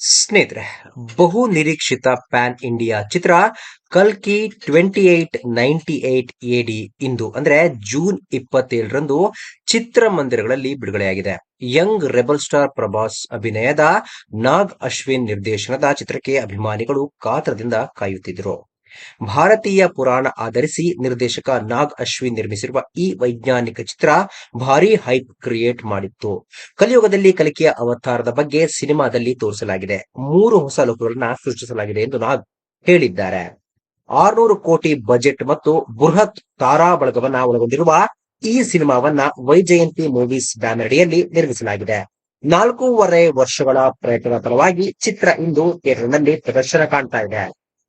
ಸ್ನೇಹಿತರೆ, ಬಹು ನಿರೀಕ್ಷಿತ ಪ್ಯಾನ್ ಇಂಡಿಯಾ ಚಿತ್ರ ಕಲ್ಕಿ ಟ್ವೆಂಟಿ ಏಟ್ ನೈಂಟಿ ಏಟ್ ಎಡಿ ಇಂದು, ಅಂದ್ರೆ ಜೂನ್ ಇಪ್ಪತ್ತೇಳರಂದು ಚಿತ್ರಮಂದಿರಗಳಲ್ಲಿ ಬಿಡುಗಡೆಯಾಗಿದೆ. ಯಂಗ್ ರೆಬಲ್ ಸ್ಟಾರ್ ಪ್ರಭಾಸ್ ಅಭಿನಯದ ನಾಗ್ ಅಶ್ವಿನ್ ನಿರ್ದೇಶನದ ಚಿತ್ರಕ್ಕೆ ಅಭಿಮಾನಿಗಳು ಕಾತರದಿಂದ ಕಾಯುತ್ತಿದ್ದರು. ಭಾರತೀಯ ಪುರಾಣ ಆಧರಿಸಿ ನಿರ್ದೇಶಕ ನಾಗ್ ಅಶ್ವಿನ್ ನಿರ್ಮಿಸಿರುವ ಈ ವೈಜ್ಞಾನಿಕ ಚಿತ್ರ ಭಾರಿ ಹೈಪ್ ಕ್ರಿಯೇಟ್ ಮಾಡಿತ್ತು. ಕಲಿಯುಗದಲ್ಲಿ ಕಲಿಕೆಯ ಅವತಾರದ ಬಗ್ಗೆ ಸಿನಿಮಾದಲ್ಲಿ ತೋರಿಸಲಾಗಿದೆ. ಮೂರು ಹೊಸ ಲೋಕಗಳನ್ನ ಸೃಷ್ಟಿಸಲಾಗಿದೆ ಎಂದು ನಾಗ್ ಹೇಳಿದ್ದಾರೆ. ಆರ್ನೂರು ಕೋಟಿ ಬಜೆಟ್ ಮತ್ತು ಬೃಹತ್ ತಾರಾ ಬಳಗವನ್ನ ಒಳಗೊಂಡಿರುವ ಈ ಸಿನಿಮಾವನ್ನ ವೈಜಯಂತಿ ಮೂವೀಸ್ ಬ್ಯಾನರ್ ಅಡಿಯಲ್ಲಿ ನಿರ್ಮಿಸಲಾಗಿದೆ. ನಾಲ್ಕೂವರೆ ವರ್ಷಗಳ ಪ್ರಯತ್ನದ ಫಲವಾಗಿ ಚಿತ್ರ ಇಂದು ಥಿಯೇಟರ್ನಲ್ಲಿ ಪ್ರದರ್ಶನ ಕಾಣ್ತಾ ಇದೆ.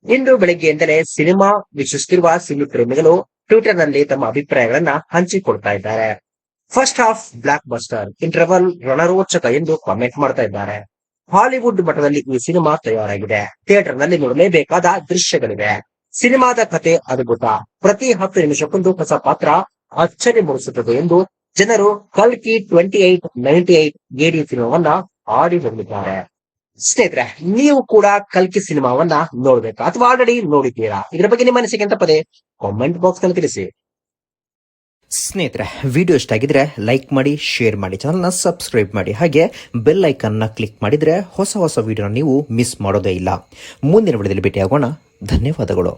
ಇಂದು ಬೆಳಿಗ್ಗೆಯಿಂದಲೇ ಸಿನಿಮಾ ವೀಕ್ಷಿಸುತ್ತಿರುವ ಸಿನಿ ಪ್ರೇಮಿಗಳು ಟ್ವಿಟರ್ನಲ್ಲಿ ತಮ್ಮ ಅಭಿಪ್ರಾಯಗಳನ್ನ ಹಂಚಿಕೊಡ್ತಾ ಇದ್ದಾರೆ. First half blockbuster interval ರಣರೋಚಕ ಎಂದು ಕಾಮೆಂಟ್ ಮಾಡ್ತಾ ಇದ್ದಾರೆ. ಹಾಲಿವುಡ್ ಮಟ್ಟದಲ್ಲಿ ಈ ಸಿನಿಮಾ ತಯಾರಾಗಿದೆ. ಥಿಯೇಟರ್ನಲ್ಲಿ ನೋಡಲೇಬೇಕಾದ ದೃಶ್ಯಗಳಿವೆ. ಸಿನಿಮಾದ ಕತೆ ಅದ್ಭುತ. ಪ್ರತಿ ಹತ್ತು ನಿಮಿಷಕ್ಕೊಂದು ಹೊಸ ಪಾತ್ರ ಅಚ್ಚರಿ ಮೂಡಿಸುತ್ತದೆ ಎಂದು ಜನರು ಕಲ್ಕಿ ಟ್ವೆಂಟಿ ಏಟ್ ನೈಂಟಿ ಏಟ್ ಎಡಿ ಸಿನಿಮಾವನ್ನ ಆಡಿ ಹೋಗಿದ್ದಾರೆ ಸ್ನೇಹಿತರೆ, ನೀವು ಕೂಡ ಕಲ್ಕಿ ಸಿನಿಮಾವನ್ನ ನೋಡ್ಬೇಕು. ಅಥವಾ ಆಲ್ರೆಡಿ ನೋಡಿದ್ದೀರಾ? ಇದ್ರ ಬಗ್ಗೆ ನಿಮ್ಮ ಅನಿಸಿಕೆ ಅಂತ ಪದೇ ಕಾಮೆಂಟ್ ಬಾಕ್ಸ್ನಲ್ಲಿ ತಿಳಿಸಿ. ಸ್ನೇಹಿತರೆ ವಿಡಿಯೋ ಇಷ್ಟ ಆಗಿದ್ರೆ ಲೈಕ್ ಮಾಡಿ ಶೇರ್ ಮಾಡಿ ಚಾನಲ್ನ ಸಬ್ಸ್ಕ್ರೈಬ್ ಮಾಡಿ. ಹಾಗೆ ಬೆಲ್ ಐಕನ್ನ ಕ್ಲಿಕ್ ಮಾಡಿದ್ರೆ ಹೊಸ ಹೊಸ ವಿಡಿಯೋನ ನೀವು ಮಿಸ್ ಮಾಡೋದೇ ಇಲ್ಲ. ಮುಂದಿನ ವಿಡಿಯೋದಲ್ಲಿ ಭೇಟಿಯಾಗೋಣ. ಧನ್ಯವಾದಗಳು.